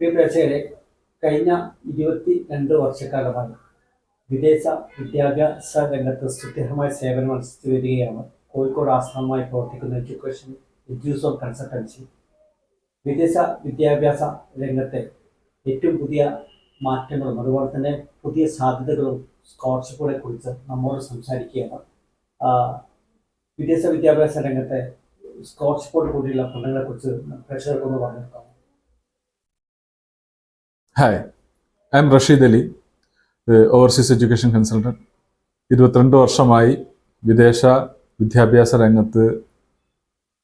പ്രിയ കഴിഞ്ഞ ഇരുപത്തി രണ്ട് വർഷക്കാലമായി വിദേശ വിദ്യാഭ്യാസ രംഗത്ത് സ്തുത്യർഹമായ സേവനം അനുഷ്ഠിച്ചു വരികയാണ് കോഴിക്കോട് ആസ്ഥാനമായി പ്രവർത്തിക്കുന്ന എഡ്യൂക്കേഷൻ എഡ്യൂസോൺ കൺസൾട്ടൻസി. വിദേശ വിദ്യാഭ്യാസ രംഗത്തെ ഏറ്റവും പുതിയ മാറ്റങ്ങളും അതുപോലെ തന്നെ പുതിയ സാധ്യതകളും സ്കോളർഷിപ്പുകളെ കുറിച്ച് നമ്മോട് സംസാരിക്കുകയാണ്. വിദേശ വിദ്യാഭ്യാസ രംഗത്തെ സ്കോളർഷിപ്പോട് കൂടിയുള്ള പഠനങ്ങളെ കുറിച്ച് പ്രേക്ഷകർക്കൊന്ന് പറഞ്ഞെടുക്കാം. Hi I'm Rashid Ali overseas education consultant ഇരുപത്തിരണ്ട് വർഷമായി വിദേശ വിദ്യാഭ്യാസ രംഗത്ത്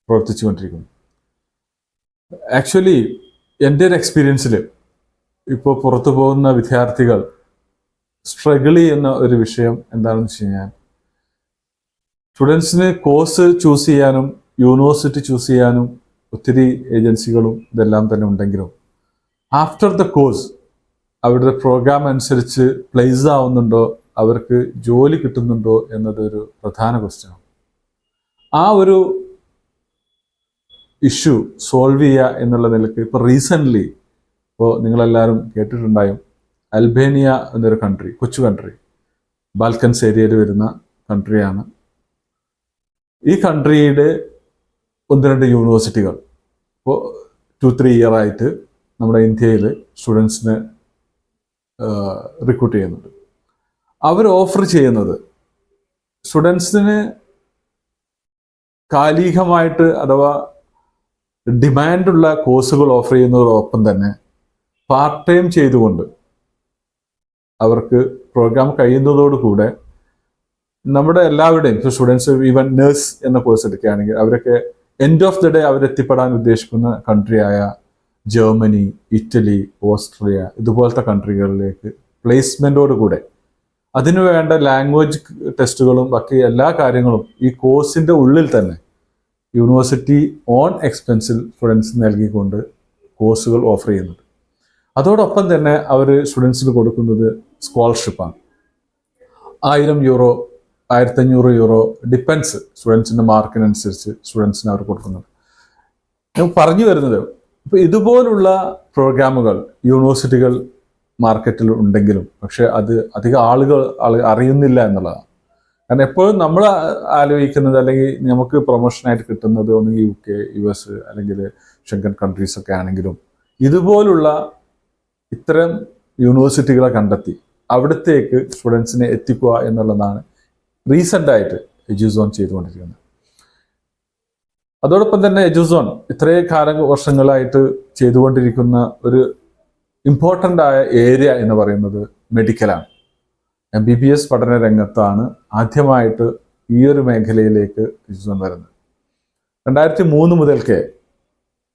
പ്രവർത്തിച്ചുകൊണ്ടിരിക്കുന്നു. ആക്ച്വലി എന്റെ ഒരു എക്സ്പീരിയൻസിൽ ഇപ്പോൾ പുറത്തു പോകുന്ന വിദ്യാർത്ഥികൾ സ്ട്രഗിൾ ചെയ്യുന്ന ഒരു വിഷയം എന്താണെന്ന് വെച്ച് കഴിഞ്ഞാൽ സ്റ്റുഡൻസിന് കോഴ്സ് ചൂസ് ചെയ്യാനും യൂണിവേഴ്സിറ്റി ചൂസ് ചെയ്യാനും ഒത്തിരി ഏജൻസികളും ഇതെല്ലാം തന്നെ ഉണ്ടെങ്കിലും ആഫ്റ്റർ ദ കോഴ്സ് അവരുടെ പ്രോഗ്രാം അനുസരിച്ച് പ്ലേസ് ആവുന്നുണ്ടോ അവർക്ക് ജോലി കിട്ടുന്നുണ്ടോ എന്നതൊരു പ്രധാന ക്വസ്റ്റ്യനാണ് ആ ഒരു ഇഷ്യൂ സോൾവ് ചെയ്യുക എന്നുള്ള നിലയ്ക്ക് ഇപ്പോൾ റീസെന്റ്ലി ഇപ്പോൾ നിങ്ങളെല്ലാവരും കേട്ടിട്ടുണ്ടായും അൽബേനിയ എന്നൊരു കൺട്രി കൊച്ചു കൺട്രി ബാൽക്കൻസ് ഏരിയയിൽ വരുന്ന കൺട്രിയാണ് ഈ കൺട്രിയുടെ ഒന്ന് രണ്ട് യൂണിവേഴ്സിറ്റികൾ ഇപ്പോൾ ടു ത്രീ ഇയർ ആയിട്ട് നമ്മുടെ ഇന്ത്യയിൽ സ്റ്റുഡൻസിനെ റിക്രൂട്ട് ചെയ്യുന്നുണ്ട്. അവർ ഓഫർ ചെയ്യുന്നത് സ്റ്റുഡൻസിന് കാലികമായിട്ട് അഥവാ ഡിമാൻഡുള്ള കോഴ്സുകൾ ഓഫർ ചെയ്യുന്നതോടൊപ്പം തന്നെ പാർട്ട് ടൈം ചെയ്തുകൊണ്ട് അവർക്ക് പ്രോഗ്രാം കഴിയുന്നതോടുകൂടെ നമ്മുടെ എല്ലാവരുടെയും സ്റ്റുഡൻസ് ഈവൻ നേഴ്സ് എന്ന കോഴ്സ് എടുക്കുകയാണെങ്കിൽ അവരൊക്കെ എൻഡ് ഓഫ് ദി ഡേ അവരെത്തിപ്പെടാൻ ഉദ്ദേശിക്കുന്ന കൺട്രിയായ ജർമ്മനി ഇറ്റലി ഓസ്ട്രിയ ഇതുപോലത്തെ കൺട്രികളിലേക്ക് പ്ലേസ്മെന്റോട് കൂടെ. അതിനു വേണ്ട ലാംഗ്വേജ് ടെസ്റ്റുകളും ബാക്കി എല്ലാ കാര്യങ്ങളും ഈ കോഴ്സിന്റെ ഉള്ളിൽ തന്നെ യൂണിവേഴ്സിറ്റി ഓൺ എക്സ്പെൻസിൽ സ്റ്റുഡൻസ് നൽകിക്കൊണ്ട് കോഴ്സുകൾ ഓഫർ ചെയ്യുന്നുണ്ട്. അതോടൊപ്പം തന്നെ അവർ സ്റ്റുഡൻസിന് കൊടുക്കുന്നത് സ്കോളർഷിപ്പാണ് ആയിരം യൂറോ ആയിരത്തഞ്ഞൂറ് യൂറോ ഡിപ്പെൻസ് സ്റ്റുഡൻസിന്റെ മാർക്കിനനുസരിച്ച് സ്റ്റുഡൻസിന് അവർ കൊടുക്കുന്നുണ്ട്. പറഞ്ഞു വരുന്നത് ഇപ്പൊ ഇതുപോലുള്ള പ്രോഗ്രാമുകൾ യൂണിവേഴ്സിറ്റികൾ മാർക്കറ്റിൽ ഉണ്ടെങ്കിലും പക്ഷെ അത് അധികം ആളുകൾ അറിയുന്നില്ല എന്നുള്ളതാണ്. കാരണം എപ്പോഴും നമ്മൾ ആലോചിക്കുന്നത് അല്ലെങ്കിൽ നമുക്ക് പ്രൊമോഷനായിട്ട് കിട്ടുന്നത് ഒന്നുകിൽ യു കെ യു എസ് അല്ലെങ്കിൽ ഷെങ്കൻ കൺട്രീസ് ഒക്കെ ആണെങ്കിലും ഇതുപോലുള്ള ഇത്തരം യൂണിവേഴ്സിറ്റികളെ കണ്ടെത്തി അവിടത്തേക്ക് സ്റ്റുഡൻസിനെ എത്തിക്കുക എന്നുള്ളതാണ് റീസെന്റായിട്ട് എജ്യൂസോൺ ചെയ്തുകൊണ്ടിരിക്കുന്നത്. അതോടൊപ്പം തന്നെ എജുസോൺ ഇത്രയും കാല വർഷങ്ങളായിട്ട് ചെയ്തുകൊണ്ടിരിക്കുന്ന ഒരു ഇമ്പോർട്ടന്റ് ആയ ഏരിയ എന്ന് പറയുന്നത് മെഡിക്കലാണ് എം ബി ബി എസ് പഠന രംഗത്താണ് ആദ്യമായിട്ട് ഈ ഒരു മേഖലയിലേക്ക് എജുസോൺ വരുന്നത്. രണ്ടായിരത്തി മൂന്ന് മുതൽക്കേ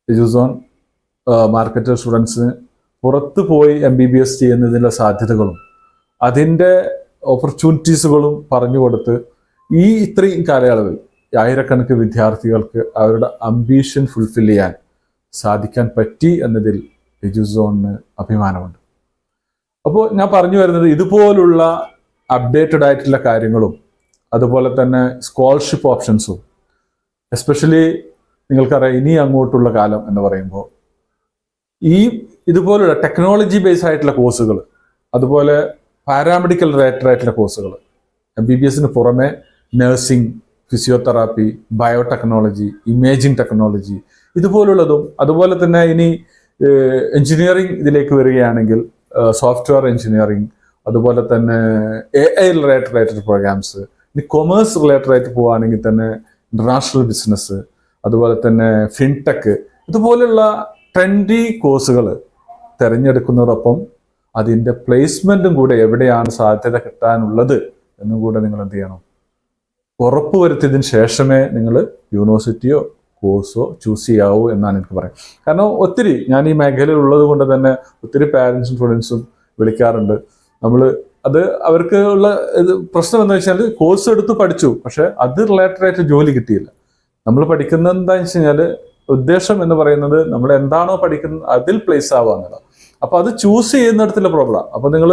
എജുസോൺ മാർക്കറ്റ് സ്റ്റുഡൻസിന് പുറത്ത് പോയി എം ബി ബി എസ് ചെയ്യുന്നതിന്റെ സാധ്യതകളും അതിന്റെ ഓപ്പർച്യൂണിറ്റീസുകളും പറഞ്ഞു കൊടുത്ത് ഈ ഇത്രയും കാലയളവിൽ ആയിരക്കണക്കിന് വിദ്യാർത്ഥികൾക്ക് അവരുടെ അംബീഷൻ ഫുൾഫിൽ ചെയ്യാൻ സാധിക്കാൻ പറ്റി എന്നതിൽ എജുസോണിന് അഭിമാനമുണ്ട്. അപ്പോൾ ഞാൻ പറഞ്ഞു വരുന്നത് ഇതുപോലുള്ള അപ്ഡേറ്റഡ് ആയിട്ടുള്ള കാര്യങ്ങളും അതുപോലെ തന്നെ സ്കോളർഷിപ്പ് ഓപ്ഷൻസും എസ്പെഷ്യലി നിങ്ങൾക്കറിയാം ഇനി അങ്ങോട്ടുള്ള കാലം എന്ന് പറയുമ്പോൾ ഈ ഇതുപോലുള്ള ടെക്നോളജി ബേസ് ആയിട്ടുള്ള കോഴ്സുകൾ അതുപോലെ പാരാമെഡിക്കൽ റിലേറ്റഡ് ആയിട്ടുള്ള കോഴ്സുകൾ എം ബി ബി എസിന് പുറമെ nursing physiotherapy biotechnology imaging technology ഇതുപോലുള്ളതും അതുപോലെ തന്നെ ഇനി എഞ്ചിനീയറിംഗ് ഇതിലേക്ക് വരികയാണെങ്കിൽ സോഫ്റ്റ്വെയർ എഞ്ചിനീയറിംഗ് അതുപോലെ തന്നെ എ ഐ റിലേറ്റഡ് ആയിട്ട് പ്രോഗ്രാംസ് ഇനി കൊമേഴ്സ് റിലേറ്റഡ് ആയിട്ട് പോവുകയാണെങ്കിൽ തന്നെ ഇന്റർനാഷണൽ ബിസിനസ് അതുപോലെ തന്നെ ഫിൻടെക് ഇതുപോലുള്ള ട്രെൻഡി കോഴ്സുകൾ തിരഞ്ഞെടുക്കുന്നതോടൊപ്പം അതിന്റെ പ്ലേസ്മെന്റും കൂടെ എവിടെയാണ് സാധ്യത കിട്ടാനുള്ളത് എന്നും കൂടെ നിങ്ങൾ എന്ത് ചെയ്യണം? ഉറപ്പുവരുത്തിയതിന് ശേഷമേ നിങ്ങൾ യൂണിവേഴ്സിറ്റിയോ കോഴ്സോ ചൂസ് ചെയ്യാവൂ എന്നാണ് എനിക്ക് പറയാം കാരണം ഒത്തിരി ഞാൻ ഈ മേഖലയിൽ ഉള്ളത് കൊണ്ട് തന്നെ ഒത്തിരി പാരൻസും സ്റ്റുഡൻസും വിളിക്കാറുണ്ട്. നമ്മൾ അത് അവർക്ക് ഉള്ള പ്രശ്നം എന്ന് വെച്ചാൽ കോഴ്സ് എടുത്ത് പഠിച്ചു പക്ഷെ അത് റിലേറ്റഡ് ആയിട്ട് ജോലി കിട്ടിയില്ല. നമ്മൾ പഠിക്കുന്നത് എന്താണെന്ന് വെച്ച് കഴിഞ്ഞാൽ ഉദ്ദേശം എന്ന് പറയുന്നത് നമ്മൾ എന്താണോ പഠിക്കുന്നത് അതിൽ പ്ലേസ് ആവുക എന്നുള്ളത് അപ്പൊ അത് ചൂസ് ചെയ്യുന്നിടത്തുള്ള പ്രോബ്ലം അപ്പൊ നിങ്ങൾ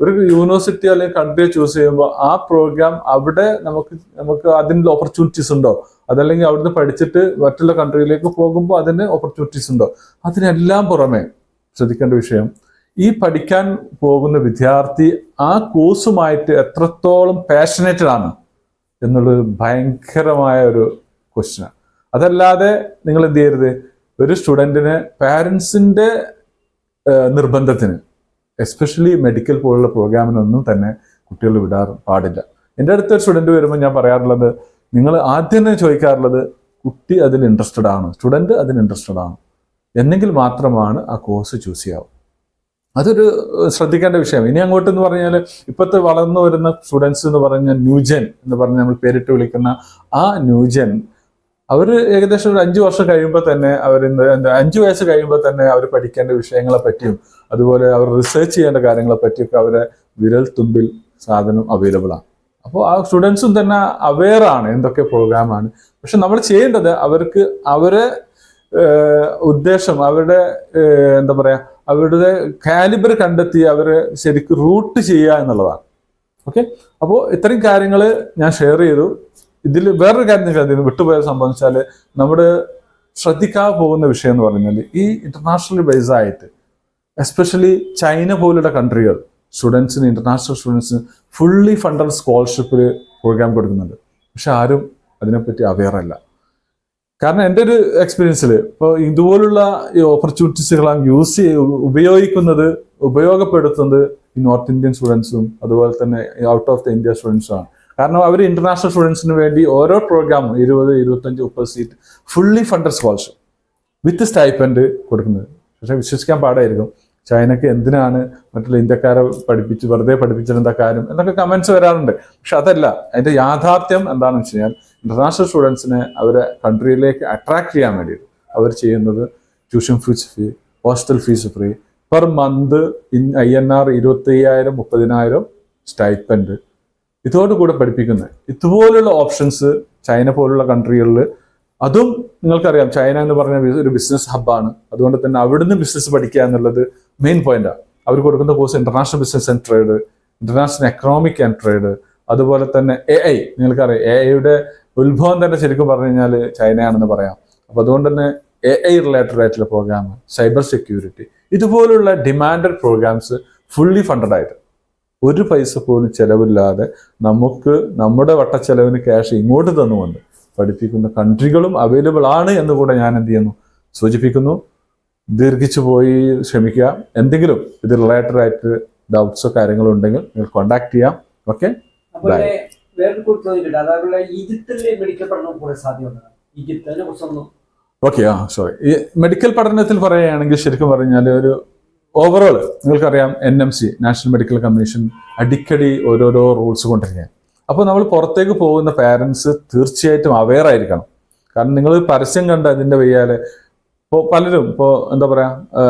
ഒരു യൂണിവേഴ്സിറ്റി അല്ലെങ്കിൽ കൺട്രി ചൂസ് ചെയ്യുമ്പോൾ ആ പ്രോഗ്രാം അവിടെ നമുക്ക് നമുക്ക് അതിന്റെ ഓപ്പർച്യൂണിറ്റീസ് ഉണ്ടോ? അതല്ലെങ്കിൽ അവിടുന്ന് പഠിച്ചിട്ട് മറ്റുള്ള കൺട്രിയിലേക്ക് പോകുമ്പോൾ അതിന് ഓപ്പർച്യൂണിറ്റീസ് ഉണ്ടോ? അതിനെല്ലാം പുറമെ ശ്രദ്ധിക്കേണ്ട വിഷയം ഈ പഠിക്കാൻ പോകുന്ന വിദ്യാർത്ഥി ആ കോഴ്സുമായിട്ട് എത്രത്തോളം പാഷനേറ്റഡ് ആണ് എന്നുള്ളൊരു ഭയങ്കരമായ ഒരു ക്വസ്റ്റ്യനാണ് അതല്ലാതെ നിങ്ങൾ എന്ത് ചെയ്യരുത്? ഒരു സ്റ്റുഡന്റിന് പാരൻസിന്റെ നിർബന്ധത്തിന്. എസ്പെഷ്യലി മെഡിക്കൽ പോലുള്ള പ്രോഗ്രാമിനൊന്നും തന്നെ കുട്ടികൾ വിടാൻ പാടില്ല. എന്റെ അടുത്ത ഒരു സ്റ്റുഡന്റ് വരുമ്പോൾ ഞാൻ പറയാറുള്ളത് നിങ്ങൾ ആദ്യം തന്നെ ചോദിക്കാറുള്ളത് കുട്ടി അതിൽ ഇൻട്രസ്റ്റഡ് ആണ് സ്റ്റുഡന്റ് അതിൽ ഇൻട്രസ്റ്റഡ് ആണ്. എന്നെങ്കിൽ മാത്രമാണ് ആ കോഴ്സ് ചൂസ് ചെയ്യാവും. അതൊരു ശ്രദ്ധിക്കേണ്ട വിഷയം. ഇനി അങ്ങോട്ട് എന്ന് പറഞ്ഞാൽ ഇപ്പോഴത്തെ വളർന്നു വരുന്ന സ്റ്റുഡൻസ് എന്ന് പറഞ്ഞ ന്യൂജൻ എന്ന് പറഞ്ഞ് നമ്മൾ പേരിട്ട് വിളിക്കുന്ന ആ ന്യൂജൻ അവർ ഏകദേശം ഒരു അഞ്ചു വർഷം കഴിയുമ്പോൾ തന്നെ അവർ അഞ്ച് വയസ്സ് കഴിയുമ്പോൾ തന്നെ അവർ പഠിക്കേണ്ട വിഷയങ്ങളെ പറ്റിയും അതുപോലെ അവർ റിസർച്ച് ചെയ്യേണ്ട കാര്യങ്ങളെ പറ്റിയൊക്കെ അവരെ വിരൽ തുമ്പിൽ സാധനം അവൈലബിൾ ആണ്. അപ്പോൾ ആ സ്റ്റുഡൻസും തന്നെ അവെയർ ആണ് എന്തൊക്കെ പ്രോഗ്രാമാണ് പക്ഷെ നമ്മൾ ചെയ്യേണ്ടത് അവർക്ക് അവരെ ഉദ്ദേശം അവരുടെ എന്താ പറയുക അവരുടെ കാലിബർ കണ്ടെത്തി അവരെ ശരിക്കും റൂട്ട് ചെയ്യുക എന്നുള്ളതാണ്. ഓക്കെ അപ്പോൾ ഇത്രയും കാര്യങ്ങൾ ഞാൻ ഷെയർ ചെയ്തു. ഇതിൽ വേറൊരു കാര്യം നിങ്ങൾ അതിന് വിട്ടുപോയ സംഭവം വെച്ചാൽ നമ്മുടെ ശ്രദ്ധിക്കാതെ പോകുന്ന വിഷയം എന്ന് പറഞ്ഞാൽ ഈ ഇന്റർനാഷണൽ ബേസ് ആയിട്ട് എസ്പെഷ്യലി ചൈന പോലുള്ള കൺട്രികൾ സ്റ്റുഡൻസിന് ഇന്റർനാഷണൽ സ്റ്റുഡൻസിന് ഫുള്ളി ഫണ്ടഡ് സ്കോളർഷിപ്പിൽ പ്രോഗ്രാം കൊടുക്കുന്നുണ്ട്. പക്ഷെ ആരും അതിനെപ്പറ്റി അവെയർ അല്ല. കാരണം എന്റെ ഒരു എക്സ്പീരിയൻസിൽ ഇപ്പോൾ ഇതുപോലുള്ള ഈ ഓപ്പർച്യൂണിറ്റീസുകളാണ് യൂസ് ഉപയോഗിക്കുന്നത് ഉപയോഗപ്പെടുത്തുന്നത് ഈ നോർത്ത് ഇന്ത്യൻ സ്റ്റുഡൻസും അതുപോലെ തന്നെ ഔട്ട് ഓഫ് ദ ഇന്ത്യ സ്റ്റുഡൻസും ആണ്. കാരണം അവർ ഇന്റർനാഷണൽ സ്റ്റുഡൻസിന് വേണ്ടി ഓരോ പ്രോഗ്രാമും ഇരുപത് ഇരുപത്തഞ്ച് മുപ്പത് seat fully funded scholarship with stipend കൊടുക്കുന്നത്. പക്ഷെ വിശ്വസിക്കാൻ പാടായിരിക്കും. ചൈനക്ക് എന്തിനാണ് മറ്റുള്ള ഇന്ത്യക്കാരെ പഠിപ്പിച്ച് വെറുതെ പഠിപ്പിച്ചിട്ട് എന്താ കാര്യം എന്നൊക്കെ കമൻസ് വരാറുണ്ട്. പക്ഷെ അതല്ല അതിന്റെ യാഥാർത്ഥ്യം എന്താണെന്ന് വെച്ച് കഴിഞ്ഞാൽ ഇന്റർനാഷണൽ സ്റ്റുഡൻസിനെ അവരെ കൺട്രിയിലേക്ക് അട്രാക്ട് ചെയ്യാൻ വേണ്ടിയിട്ട് അവർ ചെയ്യുന്നത് tuition fees free hostel fees free per month I N R ഇരുപത്തി അയ്യായിരം മുപ്പതിനായിരം സ്റ്റൈപ്പൻഡ് ഇതോടുകൂടെ പഠിപ്പിക്കുന്നത് ഇതുപോലുള്ള ഓപ്ഷൻസ് ചൈന പോലുള്ള കൺട്രികളിൽ അതും നിങ്ങൾക്കറിയാം. ചൈന എന്ന് പറഞ്ഞ ഒരു ബിസിനസ് ഹബ്ബാണ് അതുകൊണ്ട് തന്നെ അവിടുന്ന് ബിസിനസ് പഠിക്കുക എന്നുള്ളത് മെയിൻ പോയിന്റാണ് അവർ കൊടുക്കുന്ന course international business and trade international economic and trade അതുപോലെ തന്നെ എ ഐ നിങ്ങൾക്കറിയാം എ ഐയുടെ ഉത്ഭവം തന്നെ ശരിക്കും പറഞ്ഞു കഴിഞ്ഞാൽ ചൈനയാണെന്ന് പറയാം. അപ്പൊ അതുകൊണ്ട് തന്നെ എ ഐ റിലേറ്റഡ് ആയിട്ടുള്ള പ്രോഗ്രാം സൈബർ സെക്യൂരിറ്റി ഇതുപോലുള്ള ഡിമാൻഡഡ് പ്രോഗ്രാംസ് ഫുള്ളി ഫണ്ടഡ് ആയിട്ട്. ഒരു പൈസ പോലും ചെലവില്ലാതെ നമുക്ക് നമ്മുടെ വട്ടച്ചെലവിന് ക്യാഷ് ഇങ്ങോട്ട് തന്നുകൊണ്ട് പഠിപ്പിക്കുന്ന കൺട്രികളും അവൈലബിൾ ആണ് എന്ന് കൂടെ ഞാൻ എന്ത് ചെയ്യുന്നു? സൂചിപ്പിക്കുന്നു. ദീർഘിച്ചു പോയി ക്ഷമിക്കുക എന്തെങ്കിലും ഇത് റിലേറ്റഡ് ആയിട്ട് ഡൗട്ട്സോ കാര്യങ്ങളോ ഉണ്ടെങ്കിൽ നിങ്ങൾ കോൺടാക്ട് ചെയ്യാം. ഓക്കെ ഓക്കെ ആ സോറി ഈ മെഡിക്കൽ പഠനത്തിൽ പറയുകയാണെങ്കിൽ ശരിക്കും പറഞ്ഞാൽ ഒരു ഓവറോൾ നിങ്ങൾക്കറിയാം N M C national medical commission അടിക്കടി ഓരോരോ റൂൾസ് കൊണ്ടിരിക്കുകയാണ്. അപ്പോൾ നമ്മൾ പുറത്തേക്ക് പോകുന്ന പാരൻസ് തീർച്ചയായിട്ടും അവെയർ ആയിരിക്കണം. കാരണം നിങ്ങൾ പരസ്യം കണ്ട അതിന്റെ വയ്യാലെ ഇപ്പോൾ പലരും ഇപ്പോൾ എന്താ പറയുക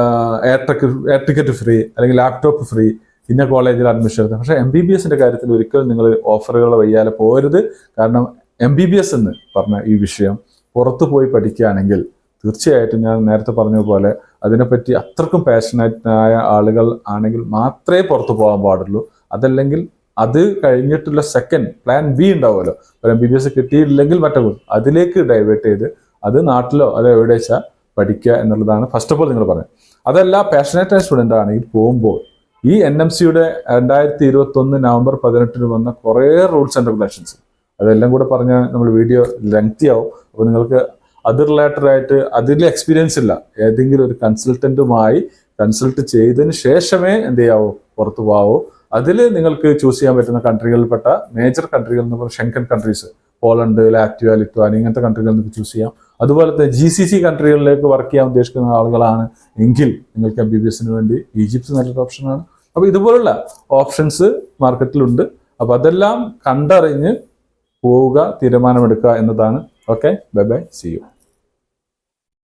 air ticket air ticket free അല്ലെങ്കിൽ ലാപ്ടോപ്പ് ഫ്രീ ഇന്ന കോളേജിൽ അഡ്മിഷൻ എടുത്തത് പക്ഷേ എം ബി ബി എസിന്റെ കാര്യത്തിൽ ഒരിക്കലും നിങ്ങൾ ഓഫറുകൾ വയ്യാലെ പോരുത്. കാരണം എം ബി ബി എസ് എന്ന് പറഞ്ഞ ഈ വിഷയം പുറത്തു പോയി പഠിക്കുകയാണെങ്കിൽ തീർച്ചയായിട്ടും ഞാൻ നേരത്തെ പറഞ്ഞതുപോലെ പോലെ അതിനെപ്പറ്റി അത്രക്കും പാഷനേറ്റ് ആയ ആളുകൾ ആണെങ്കിൽ മാത്രമേ പുറത്തു പോകാൻ പാടുള്ളൂ. അതല്ലെങ്കിൽ അത് കഴിഞ്ഞിട്ടുള്ള സെക്കൻഡ് പ്ലാൻ ബി ഉണ്ടാവുമല്ലോ. പ്ലാൻ ബി ബി എസ് കിട്ടിയില്ലെങ്കിൽ മറ്റേ അതിലേക്ക് ഡൈവേർട്ട് ചെയ്ത് അത് നാട്ടിലോ അതോ എവിടെ വെച്ചാൽ പഠിക്കുക എന്നുള്ളതാണ് ഫസ്റ്റ് ഓഫ് ഓൾ നിങ്ങൾ പറയുന്നത് അതല്ല പാഷനേറ്റ് സ്റ്റുഡന്റ് ആണെങ്കിൽ പോകുമ്പോൾ ഈ എൻ എം സിയുടെ രണ്ടായിരത്തി ഇരുപത്തി ഒന്ന് നവംബർ പതിനെട്ടിന് വന്ന കുറേ റൂൾസ് ആൻഡ് റെഗുലേഷൻസ് അതെല്ലാം കൂടെ പറഞ്ഞാൽ നമ്മൾ വീഡിയോ ലെങ്തി ആവും. അപ്പോൾ നിങ്ങൾക്ക് അത് റിലേറ്റഡ് ആയിട്ട് അതിൽ എക്സ്പീരിയൻസ് ഇല്ല. ഏതെങ്കിലും ഒരു കൺസൾട്ടന്റുമായി കൺസൾട്ട് ചെയ്തതിന് ശേഷമേ എന്ത് ചെയ്യാവൂ? പുറത്തു പോവോ അതിൽ നിങ്ങൾക്ക് ചൂസ് ചെയ്യാൻ പറ്റുന്ന കൺട്രികളിൽപ്പെട്ട മേജർ കൺട്രികൾ എന്ന് പറയുന്നത് Schengen countries Poland Latvia Lithuania ഇങ്ങനത്തെ കൺട്രികൾ നിങ്ങൾക്ക് ചൂസ് ചെയ്യാം. അതുപോലെ തന്നെ ജി സി സി കൺട്രികളിലേക്ക് വർക്ക് ചെയ്യാൻ ഉദ്ദേശിക്കുന്ന ആളുകളാണ് എങ്കിൽ നിങ്ങൾക്ക് എം ബി ബി എസിന് വേണ്ടി ഈജിപ്ത് നല്ലൊരു ഓപ്ഷനാണ് അപ്പോൾ ഇതുപോലുള്ള ഓപ്ഷൻസ് മാർക്കറ്റിലുണ്ട് അപ്പോൾ അതെല്ലാം കണ്ടറിഞ്ഞ് പോവുക തീരുമാനമെടുക്കുക എന്നതാണ്. Okay bye bye see you